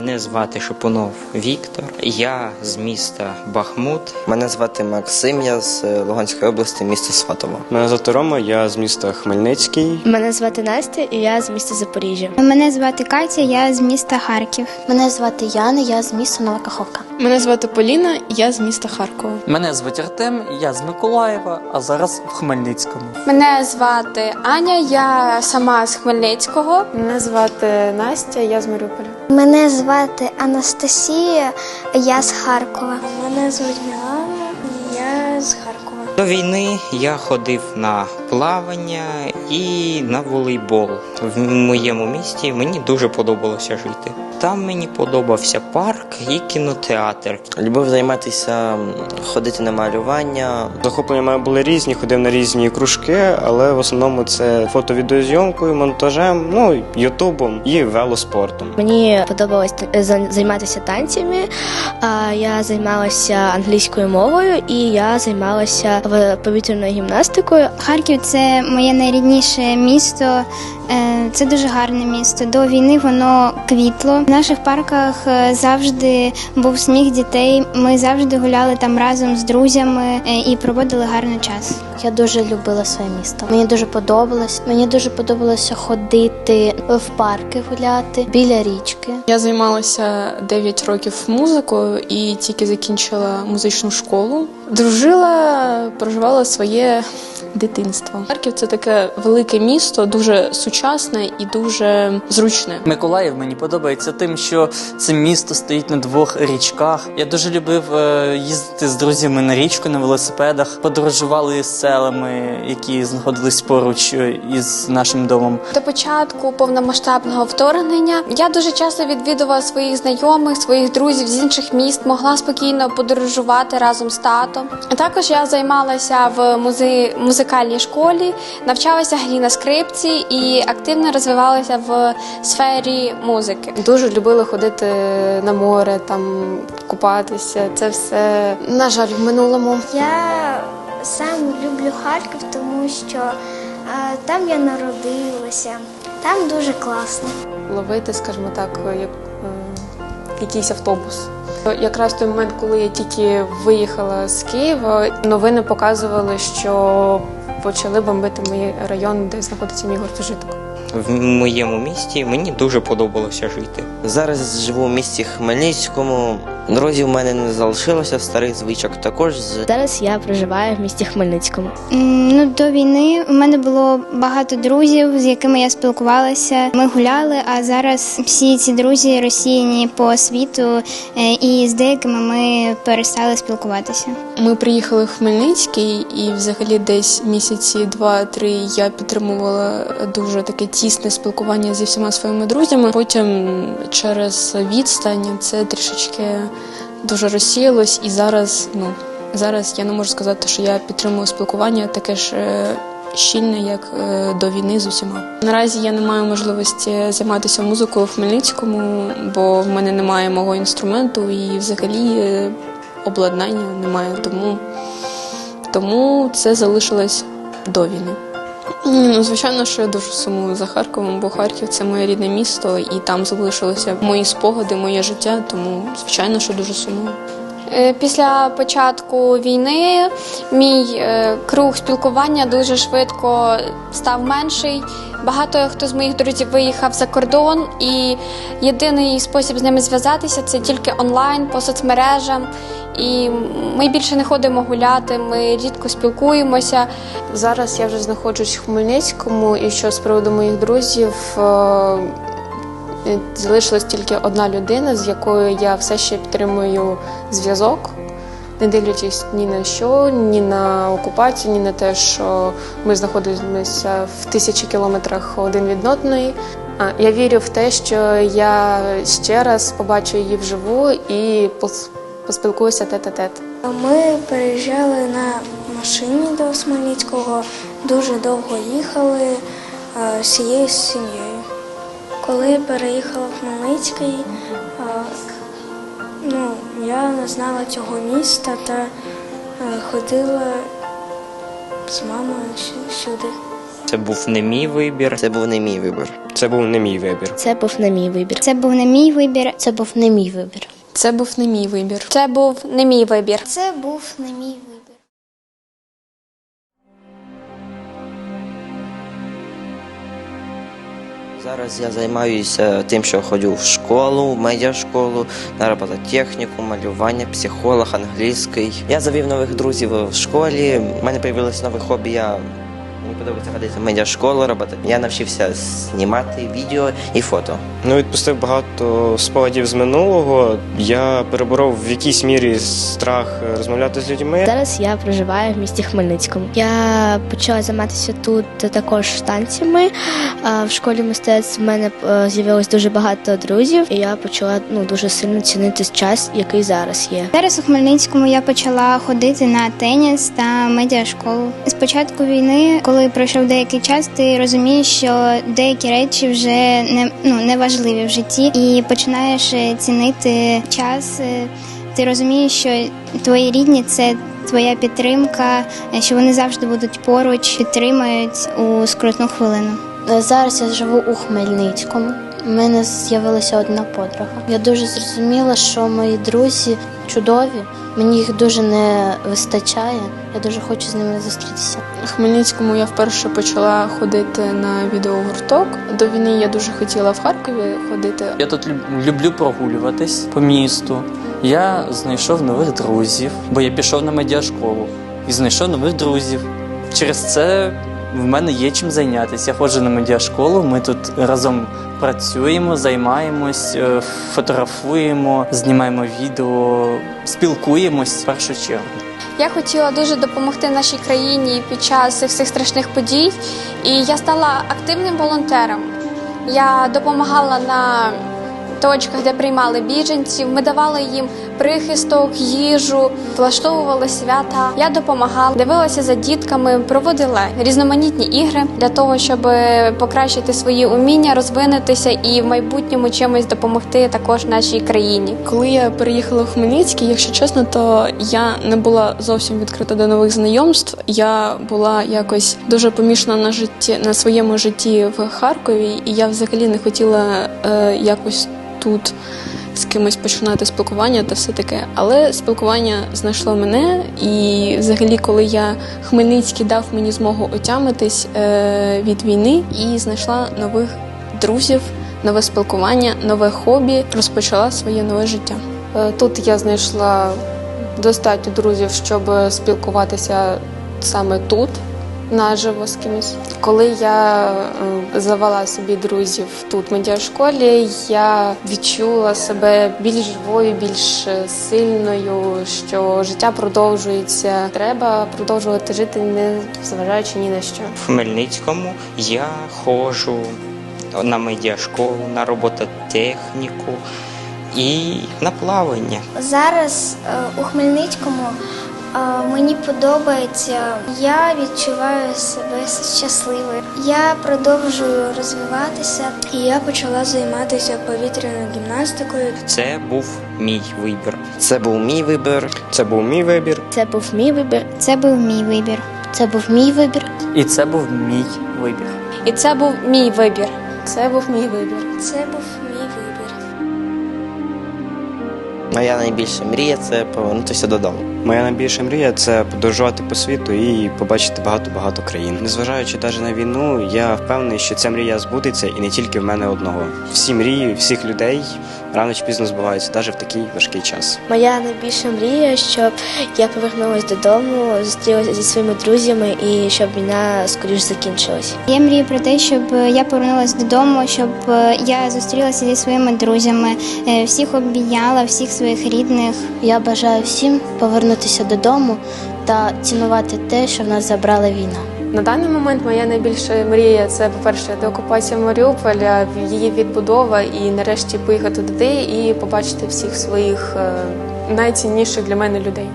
Мене звати Шипунов Віктор. Я з міста Бахмут. Мене звати Максим, я з е, Луганської області, місто Сватово. Мене звати Рома, я з міста Хмельницький. Мене звати Настя, і я з міста Запоріжжя. Мене звати Катя, я з міста Харків. Мене звати Яна, я з міста Нова Каховка. Мене звати Поліна, я з міста Харкова. Мене звати Артем, я з Миколаєва, а зараз в Хмельницькому. Мене звати Аня, я сама з Хмельницького. Мене звати Настя, я з Маріуполя. Мене звати Анастасія, я з Харкова. Мене звуть Мілана, я з Харкова. До війни я ходив на плавання і на волейбол. В моєму місті мені дуже подобалося жити. Там мені подобався парк і кінотеатр. Любив займатися, ходити на малювання. Захоплення мої були різні, ходив на різні кружки, але в основному це фото-відеозйомкою, монтажем, ну, ютубом і велоспортом. Мені подобалось займатися танцями. Я займалася англійською мовою і я займалася повітряною гімнастикою. Харків це моє найрідніше місто. Е, Це дуже гарне місто. До війни воно квітло. В наших парках е, завжди був сміх дітей. Ми завжди гуляли там разом з друзями е, і проводили гарний час. Я дуже любила своє місто. Мені дуже подобалось. Мені дуже подобалося ходити в парки гуляти біля річки. Я займалася 9 років музикою і тільки закінчила музичну школу. Дружила, проживала своє дитинство. Харків це таке велике місто, дуже сучасне і дуже зручне. Миколаїв мені подобається тим, що це місто стоїть на двох річках. Я дуже любив е, їздити з друзями на річку на велосипедах, подорожували з селами, які знаходились поруч е, із нашим домом. До початку повномасштабного вторгнення я дуже часто відвідувала своїх знайомих, своїх друзів з інших міст, могла спокійно подорожувати разом з татом. Також я займалася в музи... музикальній школі, навчалася грі на скрипці і активно розвивалася в сфері музики. Дуже любила ходити на море, там купатися. Це все на жаль в минулому. Я сам люблю Харків, тому що е, там я народилася. Там дуже класно. ловити, скажімо так, як е, якийсь автобус. Якраз той момент, коли я тільки виїхала з Києва, новини показували, що почали бомбити мій район, де знаходиться мій гуртожиток. В моєму місті мені дуже подобалося жити. Зараз живу в місті Хмельницькому. Друзів у мене не залишилося, старих звичок також з Зараз я проживаю в місті Хмельницькому. Ну, до війни у мене було багато друзів, з якими я спілкувалася. Ми гуляли, а зараз всі ці друзі розсіяні по світу, е, і з деякими ми перестали спілкуватися. Ми приїхали в Хмельницький, і взагалі десь місяці два-три я підтримувала дуже таке тісне спілкування зі всіма своїми друзями. Потім через відстань це трішечки дуже розсіялось, і зараз, ну зараз я не можу сказати, що я підтримую спілкування таке ж. е, Щільне, як е, до війни з усіма. Наразі я не маю можливості займатися музикою в Хмельницькому, бо в мене немає мого інструменту і взагалі е, обладнання немає, тому, тому це залишилось до війни. Ну, звичайно, що я дуже сумую за Харковом, бо Харків це моє рідне місто, і там залишилися мої спогади, моє життя, тому звичайно, що дуже сумую. Е, Після початку війни мій е, круг спілкування дуже швидко став менший. Багато хто з моїх друзів виїхав за кордон, і єдиний спосіб з ними зв'язатися це тільки онлайн по соцмережам. І ми більше не ходимо гуляти, ми рідко спілкуємося. Зараз я вже знаходжусь в Хмельницькому, і що з приводу моїх друзів е, залишилась тільки одна людина, з якою я все ще підтримую зв'язок, не дивлячись ні на що, ні на окупацію, ні на те, що ми знаходимося в тисячі кілометрах один від одної. Я вірю в те, що я ще раз побачу її вживу і поспілкуюся тет-а-тет. Ми переїжджали на машині до Хмельницького, дуже довго їхали е, всією сім'єю. Коли переїхала в Хмельницький, ну, я не знала цього міста та е, ходила з мамою всюди. Це був не мій вибір. Це був не мій вибір. Це був не мій вибір. Це був не мій вибір. Це був не мій вибір. Це був не мій вибір. Це був не мій вибір. Це був не мій вибір. Це був не мій вибір. Зараз я займаюся тим, що ходжу в школу, в медіашколу, на робототехніку, малювання, психолог, англійський. Я завів нових друзів в школі. У мене з'явилось нове хобі. Я мені подобається ходити в медіашколу, роботи. Я навчився знімати відео і фото. Ну, відпустив багато спогадів з минулого. Я переборов в якійсь мірі страх е, розмовляти з людьми. Зараз я проживаю в місті Хмельницькому. Я почала займатися тут також танцями. А В школі мистецтв в мене е, з'явилось дуже багато друзів, і я почала ну дуже сильно цінити час, який зараз є. Зараз у Хмельницькому я почала ходити на теніс та медіашколу. З початку війни, коли пройшов деякий час, ти розумієш, що деякі речі вже не ну не важливі в житті, і починаєш е, цінити час. Е, Ти розумієш, що твої рідні це твоя підтримка, е, що вони завжди будуть поруч, підтримають у скрутну хвилину. Зараз я живу у Хмельницькому. У мене з'явилася одна подруга. Я дуже зрозуміла, що мої друзі чудові. Мені їх дуже не вистачає. Я дуже хочу з ними зустрітися. В Хмельницькому я вперше почала ходити на відеогурток. До війни я дуже хотіла в Харкові ходити. Я тут люблю прогулюватись по місту. Я знайшов нових друзів, бо я пішов на медіашколу і знайшов нових друзів. Через це в мене є чим зайнятися. Я ходжу на медіашколу. Ми тут разом працюємо, займаємось, е, фотографуємо, знімаємо відео, спілкуємось в першу чергу. Я хотіла дуже допомогти нашій країні під час всіх страшних подій, і я стала активним волонтером. Я допомагала на точках, де приймали біженців. Ми давали їм прихисток, їжу, влаштовували свята. Я допомагала, дивилася за дітками, проводила різноманітні ігри для того, щоб покращити свої уміння, розвинутися і в майбутньому чимось допомогти також нашій країні. Коли я переїхала в Хмельницький, якщо чесно, то я не була зовсім відкрита до нових знайомств. Я була якось дуже помішана на житті на своєму житті в Харкові, і я взагалі не хотіла е, якось тут з кимось починати спілкування та все таке. Але спілкування знайшло мене, і взагалі, коли я Хмельницький дав мені змогу отямитись е, від війни і знайшла нових друзів, нове спілкування, нове хобі, розпочала своє нове життя. Е, Тут я знайшла достатньо друзів, щоб спілкуватися саме тут, наживо з кимось. Коли я е, завела собі друзів тут в медіашколі, я відчула себе більш живою, більш сильною, що життя продовжується. Треба продовжувати жити, не зважаючи ні на що. В Хмельницькому я ходжу на медіашколу, на робототехніку і на плавання. Зараз е, у Хмельницькому мені подобається. Я відчуваю себе щасливою. Я продовжую розвиватися, і я почала займатися повітряною гімнастикою. Це був мій вибір. Це був мій вибір. Це був мій вибір. Це був мій вибір. Це був мій вибір. Це був мій вибір. І це був мій вибір. І це був мій вибір. Це був мій вибір. Це був мій вибір. Моя найбільша мрія це повернутися додому. Моя найбільша мрія це подорожувати по світу і побачити багато-багато країн. Незважаючи навіть на війну, я впевнений, що ця мрія збудеться і не тільки в мене одного. Всі мрії всіх людей рано чи пізно збуваються, навіть в такий важкий час. Моя найбільша мрія, щоб я повернулася додому, зустрілася зі своїми друзями і щоб війна скоріш закінчилась. Я мрію про те, щоб я повернулася додому, щоб е, я зустрілася зі своїми друзями, е, всіх обійняла, всіх своїх рідних. Я бажаю всім повернутися додому та цінувати те, що в нас забрала війна. На даний момент моя найбільша мрія це, по-перше, деокупація Маріуполя, її відбудова і нарешті поїхати туди і побачити всіх своїх е, найцінніших для мене людей.